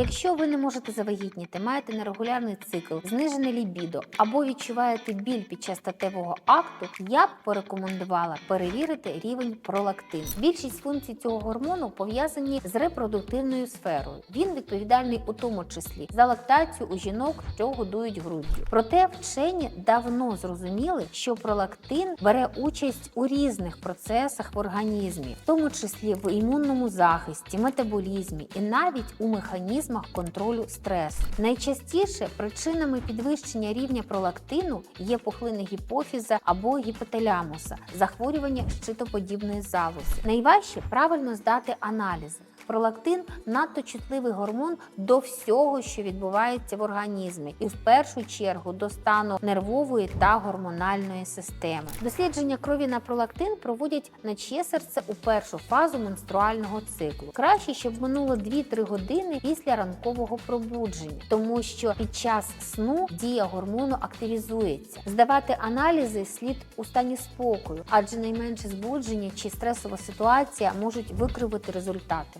Якщо ви не можете завагітніти, маєте нерегулярний цикл, знижене лібідо або відчуваєте біль під час статевого акту, я б порекомендувала перевірити рівень пролактину. Більшість функцій цього гормону пов'язані з репродуктивною сферою. Він відповідальний у тому числі за лактацію у жінок, що годують груддю. Проте вчені давно зрозуміли, що пролактин бере участь у різних процесах в організмі, в тому числі в імунному захисті, метаболізмі і навіть у механізмах контролю стресу. Найчастіше причинами підвищення рівня пролактину є пухлини гіпофіза або гіпотелямуса, захворювання щитоподібної залози. Найважче правильно здати аналізи. Пролактин надто чутливий гормон до всього, що відбувається в організмі, і в першу чергу до стану нервової та гормональної системи. Дослідження крові на пролактин проводять на чиє серце у першу фазу менструального циклу. Краще, щоб минуло 2-3 години після ранкового пробудження, тому що під час сну дія гормону активізується. Здавати аналізи слід у стані спокою, адже найменше збудження чи стресова ситуація можуть викривити результати.